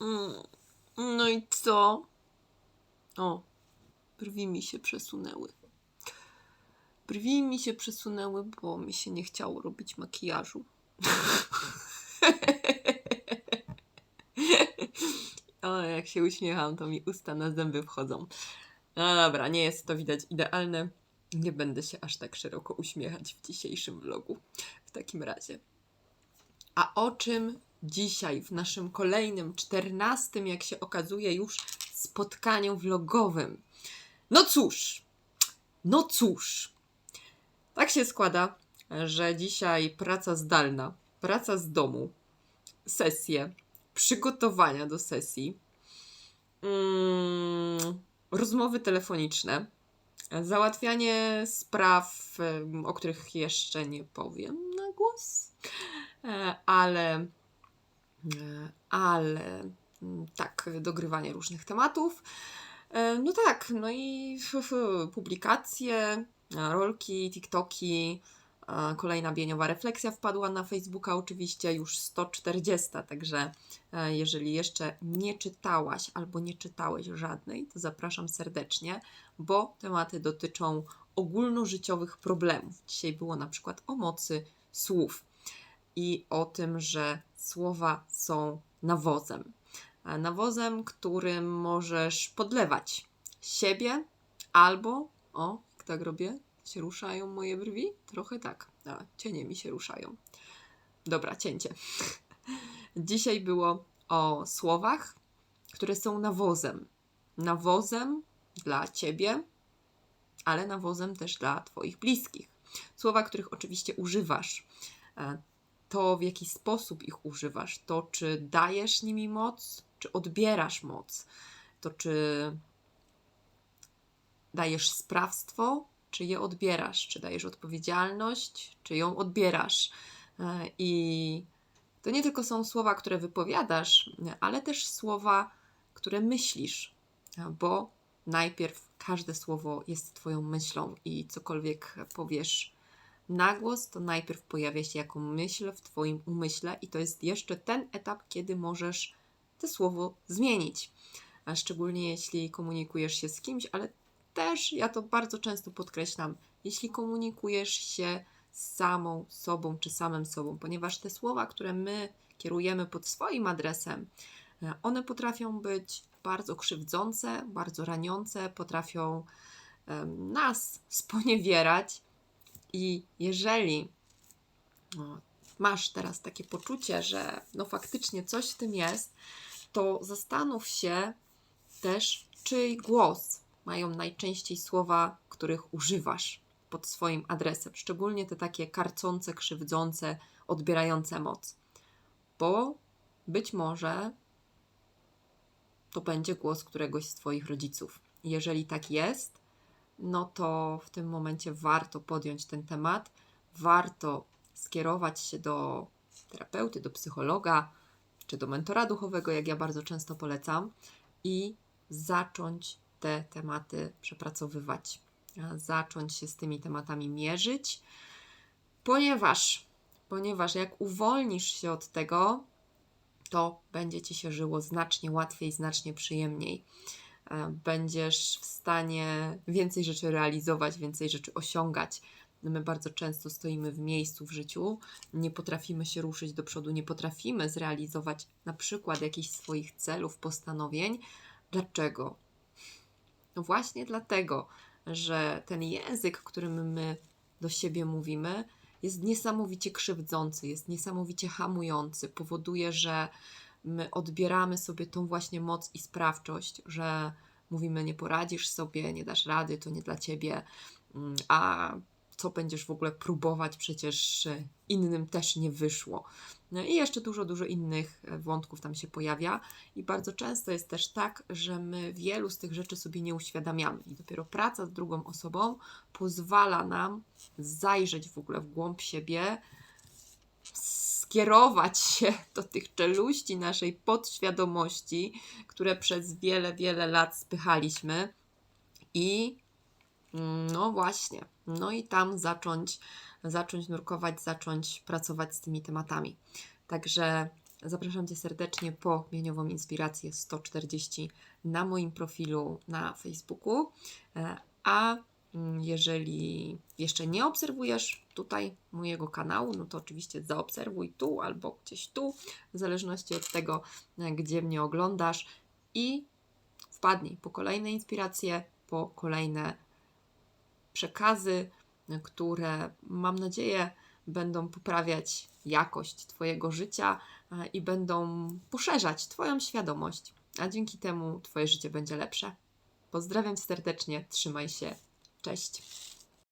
Mm, No i co? O, brwi mi się przesunęły. Brwi mi się przesunęły, bo mi się nie chciało robić makijażu. o, jak się uśmiecham, to mi usta na zęby wchodzą. No dobra, nie jest to widać idealne. Nie będę się aż tak szeroko uśmiechać w dzisiejszym vlogu. W takim razie. A o czym dzisiaj w naszym kolejnym, czternastym, jak się okazuje, już spotkaniu vlogowym? No cóż, no cóż. Tak się składa, że dzisiaj praca zdalna, praca z domu, sesje, przygotowania do sesji, mm, rozmowy telefoniczne, załatwianie spraw, o których jeszcze nie powiem na głos, E, ale, ale mm, tak, dogrywanie różnych tematów. E, No tak, no i publikacje, e, rolki, TikToki, e, kolejna bieniowa refleksja wpadła na Facebooka, oczywiście już 140, także e, jeżeli jeszcze nie czytałaś albo nie czytałeś żadnej, to zapraszam serdecznie, bo tematy dotyczą ogólnożyciowych problemów. Dzisiaj było na przykład o mocy słów i o tym, że słowa są nawozem. A Nawozem, którym możesz podlewać siebie albo, o, jak tak robię, się ruszają moje brwi? Trochę tak, a cienie mi się ruszają. Dobra, cięcie. Dzisiaj było o słowach, które są nawozem. Nawozem dla ciebie, ale nawozem też dla twoich bliskich. Słowa, których oczywiście używasz. To, w jaki sposób ich używasz, to czy dajesz nimi moc, czy odbierasz moc, to czy dajesz sprawstwo, czy je odbierasz, czy dajesz odpowiedzialność, czy ją odbierasz. E, I to nie tylko są słowa, które wypowiadasz, ale też słowa, które myślisz, e, bo najpierw każde słowo jest Twoją myślą i cokolwiek powiesz na głos, to najpierw pojawia się jako myśl w Twoim umyśle, i to jest jeszcze ten etap, kiedy możesz to słowo zmienić. A szczególnie jeśli komunikujesz się z kimś, ale też ja to bardzo często podkreślam, jeśli komunikujesz się z samą sobą czy samym sobą, ponieważ te słowa, które my kierujemy pod swoim adresem, e, one potrafią być bardzo krzywdzące, bardzo raniące, potrafią nas sponiewierać i jeżeli masz teraz takie poczucie, że no faktycznie coś w tym jest, to zastanów się też, czyj głos mają najczęściej słowa, których używasz pod swoim adresem, szczególnie te takie karcące, krzywdzące, odbierające moc. Bo być może to będzie głos któregoś z Twoich rodziców. Jeżeli tak jest, no to w tym momencie warto podjąć ten temat, warto skierować się do terapeuty, do psychologa czy do mentora duchowego, jak ja bardzo często polecam, i zacząć te tematy przepracowywać, zacząć się z tymi tematami mierzyć, ponieważ, ponieważ jak uwolnisz się od tego, to będzie ci się żyło znacznie łatwiej, znacznie przyjemniej będziesz w stanie więcej rzeczy realizować, więcej rzeczy osiągać. My bardzo często stoimy w miejscu w życiu, nie potrafimy się ruszyć do przodu, nie potrafimy zrealizować na przykład jakichś swoich celów, postanowień. Dlaczego? No właśnie dlatego, że ten język, którym my do siebie mówimy, jest niesamowicie krzywdzący, jest niesamowicie hamujący, powoduje, że my odbieramy sobie tą właśnie moc i sprawczość, że mówimy, nie poradzisz sobie, nie dasz rady, to nie dla ciebie, mm, a co będziesz w ogóle próbować, przecież e, innym też nie wyszło. No I jeszcze dużo, dużo innych e, wątków tam się pojawia, i bardzo często jest też tak, że my wielu z tych rzeczy sobie nie uświadamiamy, i dopiero praca z drugą osobą pozwala nam zajrzeć w ogóle w głąb siebie, skierować się do tych czeluści naszej podświadomości, które przez wiele, wiele lat spychaliśmy i mm, no właśnie, no i tam zacząć, zacząć nurkować, zacząć pracować z tymi tematami. Także Zapraszam Cię serdecznie po mieniową inspirację 140 na moim profilu na Facebooku. E, A jeżeli jeszcze nie obserwujesz tutaj mojego kanału, no to oczywiście zaobserwuj tu albo gdzieś tu, w zależności od tego, e, gdzie mnie oglądasz. I wpadnij po kolejne inspiracje, po kolejne przekazy, e, które mam nadzieję będą poprawiać jakość Twojego życia e, i będą poszerzać Twoją świadomość, a dzięki temu Twoje życie będzie lepsze. Pozdrawiam serdecznie, trzymaj się, cześć.